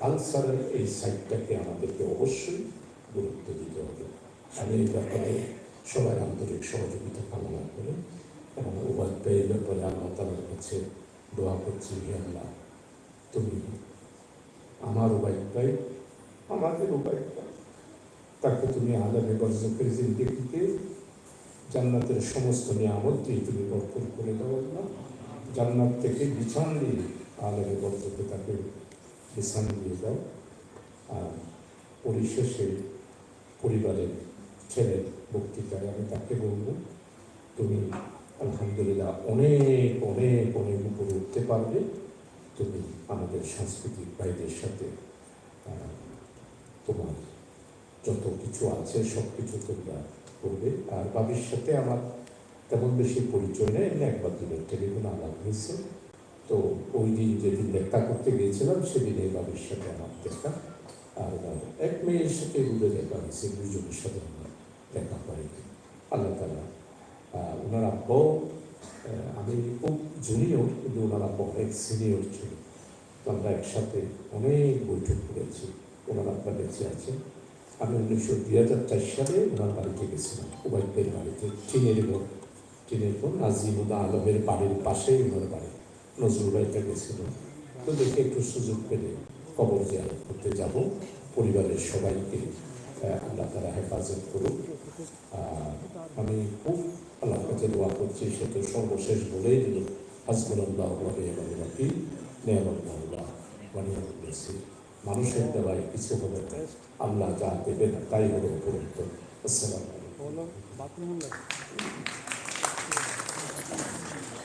কালচারের এই সাইডটাকে আমাদেরকে অবশ্যই গুরুত্ব দিতে হবে। আমি এই ব্যাপারে সবার আন্তরিক সহযোগিতা কামনা করে এবং এই ব্যাপারে আল্লাহ তালার কাছে দোয়া করছি, হে আল্লাহ, তুমি আমার উপায় পাই আমাদের উপায় পাই তাকে তুমি আলামে বর্জকের জিন্দিগিতে জান্নাতের সমস্ত নিয়ামত দিয়ে তুমি ভরপুর করে দাও না জান্নাত থেকে বিছান দিয়ে আলামে বর্জকে তাকে বিছান দিয়ে দাও আর পরিশেষে পরিবারের ছেলের বক্তৃতায় আমি তাকে বলব, তুমি আলহামদুলিল্লাহ অনেক অনেক অনেক উপরে উঠতে পারবে। তুমি আমাদের সাংস্কৃতিক ভাইদের সাথে তোমার যত কিছু আছে সব কিছু তোমরা করবে। আর বাবির সাথে আমার তেমন বেশি পরিচয় নেই একবার দুবার টেলিফোনে আলাপ হয়েছে। তো ওই দিন যেদিন দেখা করতে গিয়েছিলাম, সেদিন এই বাবির সাথে আমার দেখা আর এক মেয়ের সাথে ঘুরে দেখা হয়েছে, দুজনের সাথে আমার দেখা পাইনি আল্লাহ তালা ওনার আব্বাও আমি খুব জুনিয়র কিন্তু ওনার আব্বা অনেক সিনিয়র ছিল। তো আমরা একসাথে অনেক বৈঠক করেছি। ওনার আব্বা বেঁচে আছে। আমি উনিশশো দুই হাজার চার সালে ওনার বাড়িতে গেছিলাম উবাইদের বাড়িতে। টিনের ঘর টিনের ঘর, নাজিমুদা আলমের বাড়ির পাশেই ওনার বাড়ি। নজরুল বাড়িতে গেছিলাম। তো দেখে একটু সুযোগ পেলে কবর জিয়ারত করতে যাব। পরিবারের সবাইকে আল্লাহ তারা হেফাজত করুক। আমি খুব আল্লাহর কাছে দোয়া করছি, সে তো সর্বশেষ বলেই দিল। হাজবুল্লাহ ওয়াকি নেয়ামুল্লাহ ওয়ানিয়ামুল্লাসি মানুষের দেওয়ায় কিছু হবে না। আল্লাহ যা দেবেন তাই হবে উপরন্ত আসসালামু